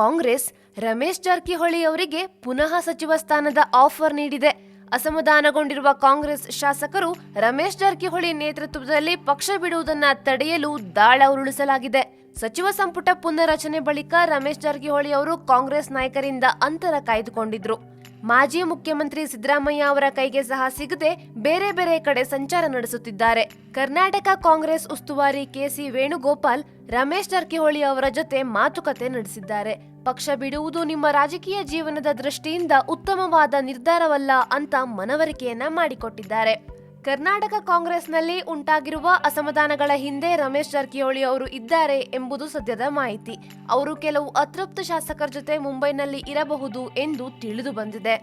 ಕಾಂಗ್ರೆಸ್ ರಮೇಶ್ ಜಾರಕಿಹೊಳಿ ಅವರಿಗೆ ಪುನಃ ಸಚಿವ ಸ್ಥಾನದ ಆಫರ್ ನೀಡಿದೆ. ಅಸಮಾಧಾನಗೊಂಡಿರುವ ಕಾಂಗ್ರೆಸ್ ಶಾಸಕರು ರಮೇಶ್ ಜಾರಕಿಹೊಳಿ ನೇತೃತ್ವದಲ್ಲಿ ಪಕ್ಷ ಬಿಡುವುದನ್ನ ತಡೆಯಲು ದಾಳ ಉರುಳಿಸಲಾಗಿದೆ. ಸಚಿವ ಸಂಪುಟ ಪುನರಚನೆ ಬಳಿಕ ರಮೇಶ್ ಜಾರಕಿಹೊಳಿ ಅವರು ಕಾಂಗ್ರೆಸ್ ನಾಯಕರಿಂದ ಅಂತರ ಕಾಯ್ದುಕೊಂಡಿದ್ರು. ಮಾಜಿ ಮುಖ್ಯಮಂತ್ರಿ ಸಿದ್ದರಾಮಯ್ಯ ಅವರ ಕೈಗೆ ಸಹ ಸಿಗದೆ ಬೇರೆ ಬೇರೆ ಕಡೆ ಸಂಚಾರ ನಡೆಸುತ್ತಿದ್ದಾರೆ. ಕರ್ನಾಟಕ ಕಾಂಗ್ರೆಸ್ ಉಸ್ತುವಾರಿ ಕೆಸಿ ವೇಣುಗೋಪಾಲ್, ರಮೇಶ್ ಜಾರಕಿಹೊಳಿ ಅವರ ಜೊತೆ ಮಾತುಕತೆ ನಡೆಸಿದ್ದಾರೆ. ಪಕ್ಷ ಬಿಡುವುದು ನಿಮ್ಮ ರಾಜಕೀಯ ಜೀವನದ ದೃಷ್ಟಿಯಿಂದ ಉತ್ತಮವಾದ ನಿರ್ಧಾರವಲ್ಲ ಅಂತ ಮನವರಿಕೆಯನ್ನ ಮಾಡಿಕೊಟ್ಟಿದ್ದಾರೆ. ಕರ್ನಾಟಕ ಕಾಂಗ್ರೆಸ್ನಲ್ಲಿ ಉಂಟಾಗಿರುವ ಅಸಮಾಧಾನಗಳ ಹಿಂದೆ ರಮೇಶ್ ಜಾರಕಿಹೊಳಿ ಅವರು ಇದ್ದಾರೆ ಎಂಬುದು ಸದ್ಯದ ಮಾಹಿತಿ. ಅವರು ಕೆಲವು ಅತೃಪ್ತ ಶಾಸಕರ ಜೊತೆ ಮುಂಬೈನಲ್ಲಿ ಇರಬಹುದು ಎಂದು ತಿಳಿದು ಬಂದಿದೆ.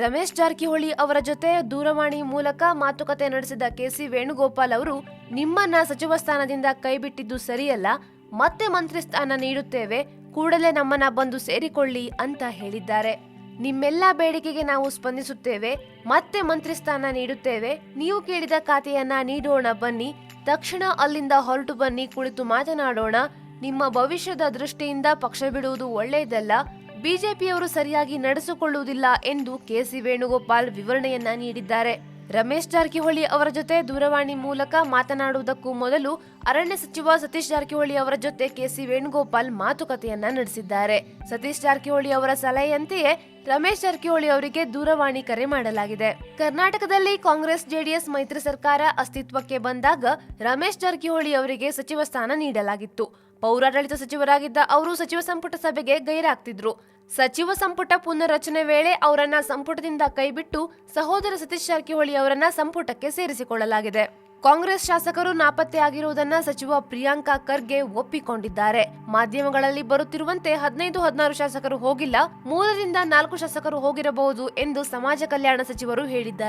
ರಮೇಶ್ ಜಾರಕಿಹೊಳಿ ಅವರ ಜೊತೆ ದೂರವಾಣಿ ಮೂಲಕ ಮಾತುಕತೆ ನಡೆಸಿದ ಕೆಸಿ ವೇಣುಗೋಪಾಲ್ ಅವರು, ನಿಮ್ಮನ್ನ ಸಚಿವ ಸ್ಥಾನದಿಂದ ಕೈಬಿಟ್ಟಿದ್ದು ಸರಿಯಲ್ಲ, ಮತ್ತೆ ಮಂತ್ರಿ ಸ್ಥಾನ ನೀಡುತ್ತೇವೆ, ಕೂಡಲೇ ನಮ್ಮನ್ನ ಬಂದು ಸೇರಿಕೊಳ್ಳಿ ಅಂತ ಹೇಳಿದ್ದಾರೆ. ನಿಮ್ಮೆಲ್ಲ ಬೇಡಿಕೆಗೆ ನಾವು ಸ್ಪಂದಿಸುತ್ತೇವೆ, ಮತ್ತೆ ಮಂತ್ರಿ ಸ್ಥಾನ ನೀಡುತ್ತೇವೆ. ನೀವು ಕೇಳಿದ ಖಾತೆಯನ್ನ ನೀಡೋಣ, ಬನ್ನಿ. ತಕ್ಷಣ ಅಲ್ಲಿಂದ ಹೊರಟು ಬನ್ನಿ, ಕುಳಿತು ಮಾತನಾಡೋಣ. ನಿಮ್ಮ ಭವಿಷ್ಯದ ದೃಷ್ಟಿಯಿಂದ ಪಕ್ಷ ಬಿಡುವುದು ಒಳ್ಳೆಯದಲ್ಲ. ಬಿಜೆಪಿಯವರು ಸರಿಯಾಗಿ ನಡೆಸಿಕೊಳ್ಳುವುದಿಲ್ಲ ಎಂದು ಕೆಸಿ ವೇಣುಗೋಪಾಲ್ ವಿವರಣೆಯನ್ನ ನೀಡಿದ್ದಾರೆ. ರಮೇಶ್ ಜಾರಕಿಹೊಳಿ ಅವರ ಜೊತೆ ದೂರವಾಣಿ ಮೂಲಕ ಮಾತನಾಡುವುದಕ್ಕೂ ಮೊದಲು ಅರಣ್ಯ ಸಚಿವ ಸತೀಶ್ ಜಾರಕಿಹೊಳಿ ಅವರ ಜೊತೆ ಕೆಸಿ ವೇಣುಗೋಪಾಲ್ ಮಾತುಕತೆಯನ್ನ ನಡೆಸಿದ್ದಾರೆ. ಸತೀಶ್ ಜಾರಕಿಹೊಳಿ ಅವರ ಸಲಹೆಯಂತೆಯೇ ರಮೇಶ್ ಜಾರಕಿಹೊಳಿ ಅವರಿಗೆ ದೂರವಾಣಿ ಕರೆ ಮಾಡಲಾಗಿದೆ. ಕರ್ನಾಟಕದಲ್ಲಿ ಕಾಂಗ್ರೆಸ್, ಜೆಡಿಎಸ್ ಮೈತ್ರಿ ಸರ್ಕಾರ ಅಸ್ತಿತ್ವಕ್ಕೆ ಬಂದಾಗ ರಮೇಶ್ ಜಾರಕಿಹೊಳಿ ಅವರಿಗೆ ಸಚಿವ ಸ್ಥಾನ ನೀಡಲಾಗಿತ್ತು. ಪೌರಾಡಳಿತ ಸಚಿವರಾಗಿದ್ದ ಅವರು ಸಚಿವ ಸಂಪುಟ ಸಭೆಗೆ ಗೈರಾಗ್ತಿದ್ರು. ಸಚಿವ ಸಂಪುಟ ಪುನರ್ರಚನೆ ವೇಳೆ ಅವರನ್ನ ಸಂಪುಟದಿಂದ ಕೈಬಿಟ್ಟು ಸಹೋದರ ಸತೀಶ್ ಜಾರಕಿಹೊಳಿ ಅವರನ್ನ ಸಂಪುಟಕ್ಕೆ ಸೇರಿಸಿಕೊಳ್ಳಲಾಗಿದೆ. ಕಾಂಗ್ರೆಸ್ ಶಾಸಕರು ನಾಪತ್ತೆ ಆಗಿರುವುದನ್ನ ಸಚಿವ ಪ್ರಿಯಾಂಕಾ ಖರ್ಗೆ ಒಪ್ಪಿಕೊಂಡಿದ್ದಾರೆ. ಮಾಧ್ಯಮಗಳಲ್ಲಿ ಬರುತ್ತಿರುವಂತೆ ಹದಿನೈದು, ಹದಿನಾರು ಶಾಸಕರು ಹೋಗಿಲ್ಲ, ಮೂರರಿಂದ ನಾಲ್ಕು ಶಾಸಕರು ಹೋಗಿರಬಹುದು ಎಂದು ಸಮಾಜ ಕಲ್ಯಾಣ ಸಚಿವರು ಹೇಳಿದ್ದಾರೆ.